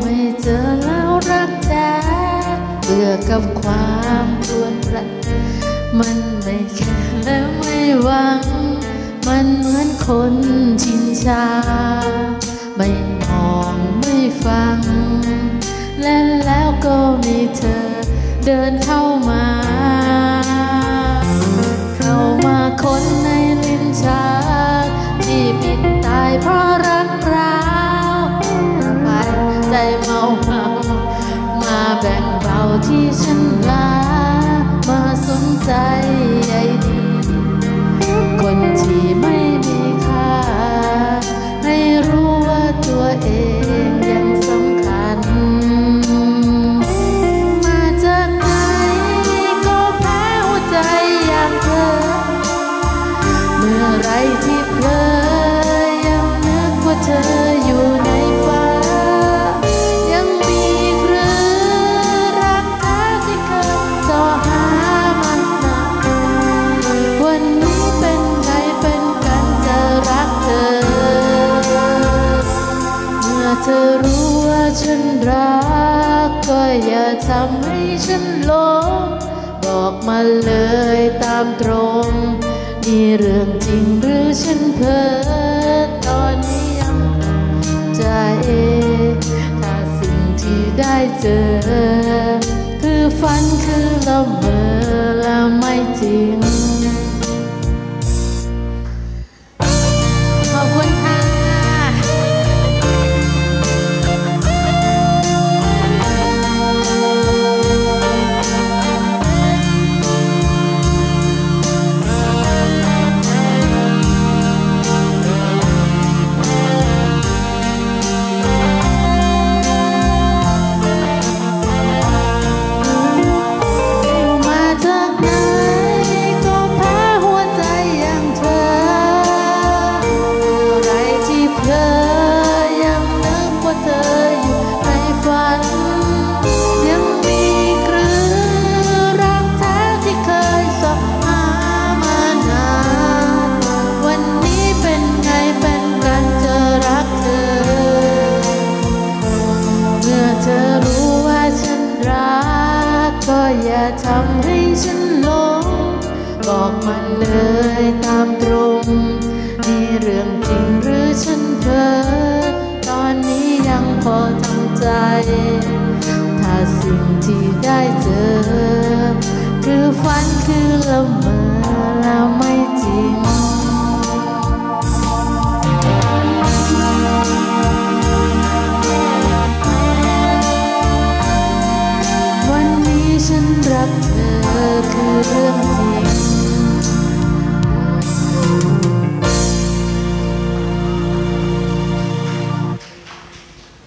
ไม่เจอแล้วรักแท้เบื่อกับความรวนรันมันไม่แคร์และไม่หวัง มันเหมือนคนชินชา ไม่มองไม่ฟัง และแล้วก็มีเธอเดินเข้ามา เธอรู้ว่าฉันรัก ก็อย่าทำให้ฉันหลงบอกมาเลยตามตรง นี่เรื่องจริงหรือฉันเพ้อตอนนี้ยังใจ ถ้าสิ่งที่ได้เจอ คือฝันคือละเมอและไม่จริง ทำให้ฉันหลงบอกมันเลยตามตรงนี่เรื่องจริงหรือฉันเพ้อตอนนี้ยังพอทำใจ ถ้าสิ่งที่ได้เจอ คือฝันคือละเมอแล้วไม่จริง รักเธอคือเรื่องจริง